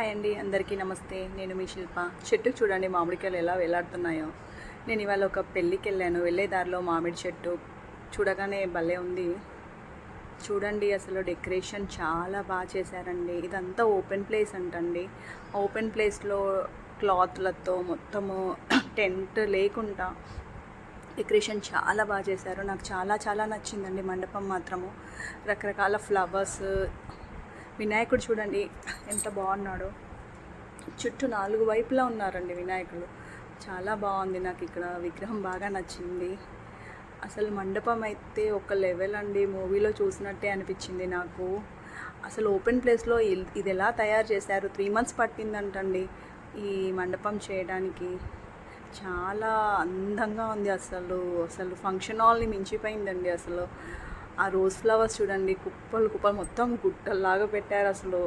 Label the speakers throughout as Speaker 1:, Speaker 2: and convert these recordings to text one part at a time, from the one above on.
Speaker 1: Hi అండి అందరికీ నమస్తే. నేను మీ శిల్ప. చెట్టు చూడండి మామిడికాయలు ఎలా వేలాడుతున్నాయో. నేను ఇవాళ ఒక పెళ్ళికి వెళ్ళాను. వెళ్ళే దారిలో మామిడి చెట్టు. చూడగానే భలే ఉంది. చూడండి అసలు డెకరేషన్ చాలా బాగా చేశారండి. ఇదంతా ఓపెన్ ప్లేస్ అంటండి. ఓపెన్ ప్లేస్లో క్లాత్లతో మొత్తము టెంట్ లేకుండా డెకరేషన్ చాలా బాగా చేశారు. నాకు చాలా చాలా నచ్చిందండి మండపం మాత్రము. రకరకాల ఫ్లవర్స్ వినాయకుడు చూడండి ఎంత బాగున్నాడో. చుట్టూ నాలుగు వైపులా ఉన్నారండి వినాయకుడు చాలా బాగుంది నాకు ఇక్కడ విగ్రహం బాగా నచ్చింది. అసలు మండపం అయితే ఒక లెవెల్ అండి మూవీలో చూసినట్టే అనిపించింది నాకు. అసలు ఓపెన్ ప్లేస్లో ఇల్- ఇది ఎలా తయారు చేశారు? త్రీ మంత్స్ పట్టిందంటండి ఈ మండపం చేయడానికి. చాలా అందంగా ఉంది అసలు అసలు ఫంక్షన్ హాల్ని మించిపోయిందండి అసలు. ఆ రోజ్ ఫ్లవర్స్ చూడండి కుప్పలు కుప్పలు మొత్తం గుట్టల్లాగా పెట్టారు అసలు.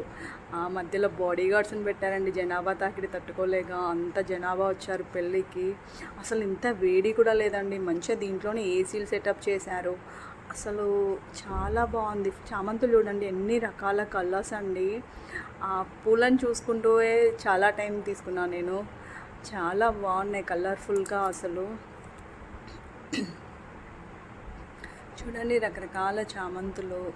Speaker 1: ఆ మధ్యలో బాడీ గార్డ్స్ని పెట్టారండి జనాభా తాకిడి తట్టుకోలేక అంత జనాభా వచ్చారు పెళ్ళికి. అసలు ఇంత వేడి కూడా లేదండి మంచిగా దీంట్లోనే ఏసీలు సెటప్ చేశారు. అసలు చాలా బాగుంది. చామంతులు చూడండి ఎన్ని రకాల కలర్స్ అండి. ఆ పూలను చూసుకుంటూ చాలా టైం తీసుకున్నాను నేను. చాలా బాగున్నాయి కలర్ఫుల్గా అసలు. చూడండి రకరకాల చామంతులు.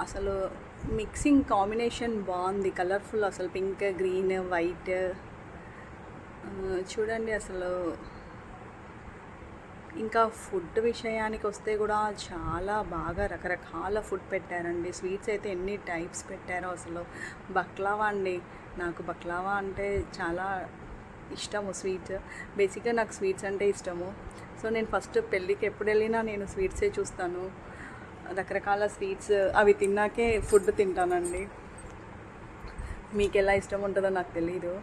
Speaker 1: అసలు మిక్సింగ్ కాంబినేషన్ బాగుంది. కలర్ఫుల్ అసలు పింక్ గ్రీన్ వైట్. చూడండి అసలు. ఇంకా ఫుడ్ విషయానికి వస్తే కూడా చాలా బాగా రకరకాల ఫుడ్ పెట్టారండి. స్వీట్స్ అయితే ఎన్ని టైప్స్ పెట్టారో అసలు. బక్లావా అండి. నాకు బక్లావా అంటే చాలా ఇష్టము స్వీట్. బేసిక్గా నాకు స్వీట్స్ అంటే ఇష్టము. సో నేను ఫస్ట్ పెళ్ళికి ఎప్పుడు వెళ్ళినా నేను స్వీట్సే చూస్తాను. రకరకాల స్వీట్స్ అవి తిన్నాకే ఫుడ్ తింటానండి. మీకు ఎలా ఇష్టం ఉంటుందో నాకు తెలీదు.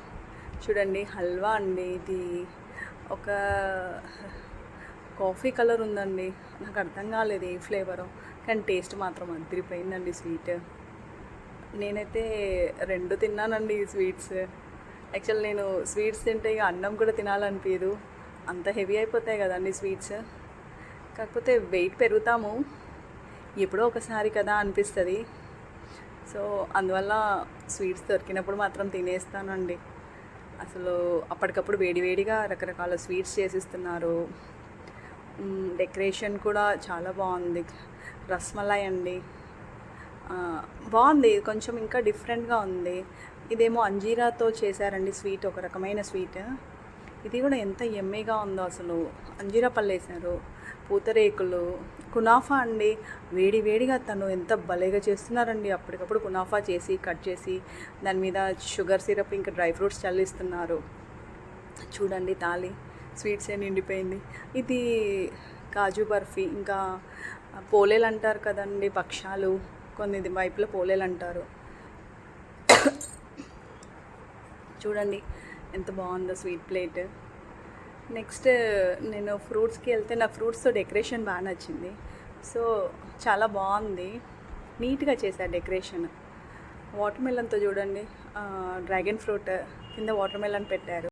Speaker 1: చూడండి హల్వా అండి ఇది. ఒక కాఫీ కలర్ ఉందండి. నాకు అర్థం కాలేదు ఏ ఫ్లేవరో. కానీ టేస్ట్ మాత్రం అదిరిపోయిందండి స్వీట్. నేనైతే రెండు తిన్నానండి ఈ స్వీట్స్. యాక్చువల్ నేను స్వీట్స్ తింటే ఇక అన్నం కూడా తినాలనిపించదు అంత హెవీ అయిపోతాయి కదండి స్వీట్స్ కాకపోతే వెయిట్ పెరుగుతాము. ఎప్పుడో ఒకసారి కదా అనిపిస్తుంది. సో అందువల్ల స్వీట్స్ దొరికినప్పుడు మాత్రం తినేస్తానండి. అసలు అప్పటికప్పుడు వేడివేడిగా రకరకాల స్వీట్స్ చేసిస్తున్నారు. డెకరేషన్ కూడా చాలా బాగుంది. రస్మలై అండి. బాగుంది. కొంచెం ఇంకా డిఫరెంట్గా ఉంది. ఇదేమో అంజీరాతో చేశారండి స్వీట్ ఒక రకమైన స్వీట్. ఇది కూడా ఎంత ఎమ్మీగా ఉందో అసలు. అంజీరా పళ్ళు వేశారు పూతరేకులు. కునాఫా అండి. వేడి వేడిగా తను ఎంత భలేగా చేస్తున్నారండి. అప్పటికప్పుడు కునాఫా చేసి కట్ చేసి దాని మీద షుగర్ సిరప్ ఇంకా డ్రై ఫ్రూట్స్ చల్లిస్తున్నారు. చూడండి తాలి స్వీట్స్ ఏ నిండిపోయింది. ఇది కాజు బర్ఫీ ఇంకా పోలేలు అంటారు కదండి పక్షాలు. కొన్ని వైపులో పోలేలు అంటారు. చూడండి ఎంత బాగుందో స్వీట్ ప్లేట్ నెక్స్ట్ నేను ఫ్రూట్స్కి వెళ్తే నాకు ఫ్రూట్స్తో డెకరేషన్ బాగా నచ్చింది. సో చాలా బాగుంది. నీట్గా చేశారు డెకరేషన్ వాటర్ మెలన్తో చూడండి. డ్రాగన్ ఫ్రూట్ కింద వాటర్ మెలన్ పెట్టారు.